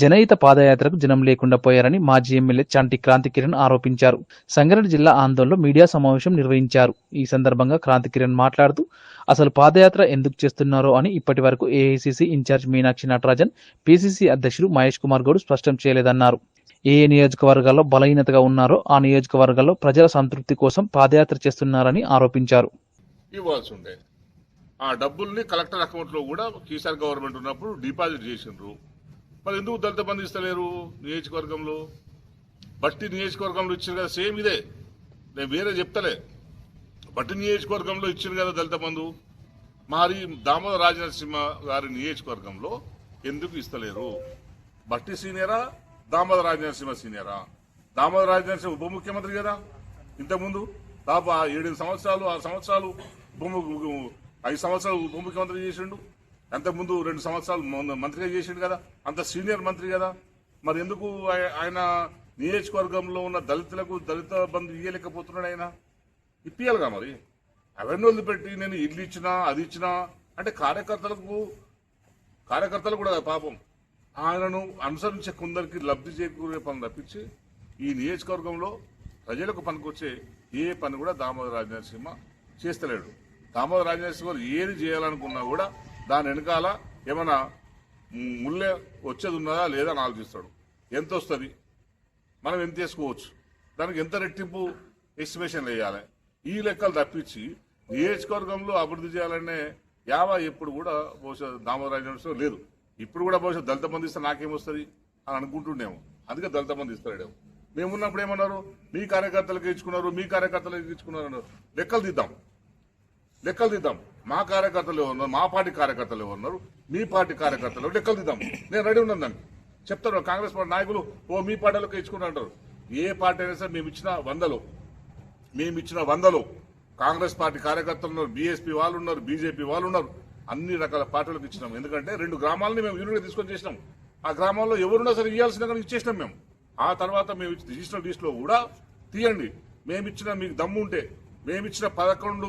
జనహిత పాదయాత్రకు జనం లేకుండా పోయారని మాజీ ఎమ్మెల్యే చాంటి క్రాంతి కిరణ్ ఆరోపించారు. సంగారెడ్డి జిల్లా ఆందోళనలో మీడియా సమావేశం నిర్వహించారు. ఈ సందర్భంగా క్రాంతి కిరణ్ మాట్లాడుతూ అసలు పాదయాత్ర ఎందుకు చేస్తున్నారో అని ఇప్పటి వరకు AICC in-charge Meenakshi Natarajan PCC అధ్యక్షుడు మహేష్ కుమార్ గౌడ్ స్పష్టం చేయలేదన్నారు. ఏ ఏ నియోజకవర్గాల్లో బలహీనతగా ఉన్నారో ఆ నియోజకవర్గాల్లో ప్రజల సంతృప్తి కోసం పాదయాత్ర చేస్తున్నారని ఆరోపించారు. ఆ డబ్బుల్ని కలెక్టర్ అకౌంట్లో కూడా కేసీఆర్ గవర్నమెంట్ ఉన్నప్పుడు డిపాజిట్ చేసిండ్రు. మరి ఎందుకు దళిత బంధు ఇస్తలేరు నియోజకవర్గంలో? బట్టి నియోజకవర్గంలో ఇచ్చారు కదా సేమ్ ఇదే. నేను వేరే చెప్తలే. బట్టి నియోజకవర్గంలో ఇచ్చారు కదా దళిత బంధు. మరి దామోదర రాజనరసింహ గారి నియోజకవర్గంలో ఎందుకు ఇస్తలేరు? బట్టి సీనియరా దామోదర రాజనరసింహ సీనియరా? దామోదర రాజనరసింహ ఉప ముఖ్యమంత్రి కదా ఇంతకుముందు. దాదాపు ఆ సంవత్సరాలు ఆరు సంవత్సరాలు ఉప ఐదు సంవత్సరాలు ఉప ముఖ్యమంత్రి చేసిండు. అంతకుముందు రెండు సంవత్సరాలు మంత్రిగా చేసిండు కదా అంత సీనియర్ మంత్రి కదా. మరి ఎందుకు ఆయన నియోజకవర్గంలో ఉన్న దళితులకు దళిత బంధు ఇయ్యలేకపోతున్నాడు ఆయన? ఇప్పియాలిగా మరి. అవన్నీ వదిలిపెట్టి నేను ఇల్లు ఇచ్చినా అది ఇచ్చినా అంటే కార్యకర్తలకు కార్యకర్తలు కూడా పాపం. ఆయనను అనుసరించే కొందరికి లబ్ధి చేకూరే పని తప్పించి ఈ నియోజకవర్గంలో ప్రజలకు పనికొచ్చే ఏ పని కూడా దామోదర రాజనరసింహ చేస్తలేడు. దామోదర రాజనరసింహ ఏది చేయాలనుకున్నా కూడా దాని వెనకాల ఏమైనా ముళ్ళే వచ్చేది ఉన్నదా లేదా అని ఆలోచిస్తాడు. ఎంత వస్తుంది మనం ఎంత చేసుకోవచ్చు దానికి ఎంత రెట్టింపు ఎస్టిమేషన్ వేయాలి? ఈ లెక్కలు తప్పించి నియోజకవర్గంలో అభివృద్ధి చేయాలనే యావ ఎప్పుడు కూడా బహుశా దామోదరాజు లేదు. ఇప్పుడు కూడా బహుశా దళిత మంది ఇస్తే నాకేమొస్తుంది అని అనుకుంటుండేము. అందుకే దళిత మంది ఇస్తాడేమో మేమున్నప్పుడు ఏమన్నారు? మీ కార్యకర్తలకు ఇచ్చుకున్నారు మీ కార్యకర్తలకు ఇచ్చుకున్నారు అన్నారు. లెక్కలు దిద్దాం. లెక్కలు దిద్దాం. మా కార్యకర్తలు ఉన్నారు మా పార్టీ కార్యకర్తలు ఉన్నారు మీ పార్టీ కార్యకర్తలు లెక్కలు నేను రెడీ ఉన్నాను దాన్ని చెప్తారు కాంగ్రెస్ పార్టీ నాయకులు ఓ మీ పార్టీలకు ఇచ్చుకుంటారు ఏ పార్టీ అయినా సరే మేము ఇచ్చిన వందలు. మేము ఇచ్చిన వందలు. కాంగ్రెస్ పార్టీ కార్యకర్తలు ఉన్నారు బీఎస్పీ వాళ్ళు ఉన్నారు బీజేపీ వాళ్ళు ఉన్నారు. అన్ని రకాల పార్టీలకు ఇచ్చినాం. ఎందుకంటే రెండు గ్రామాలని మేము యూనిట్గా తీసుకొని చేసినాం. ఆ గ్రామాల్లో ఎవరున్నా సరే ఇవ్వాల్సిన కానీ ఇచ్చేసినాం మేము. ఆ తర్వాత మేము ఇచ్చిన రిజిస్టర్ లిస్టులో కూడా తీయండి. మేమిచ్చిన మీకు దమ్ము ఉంటే మేమిచ్చిన పదకొండు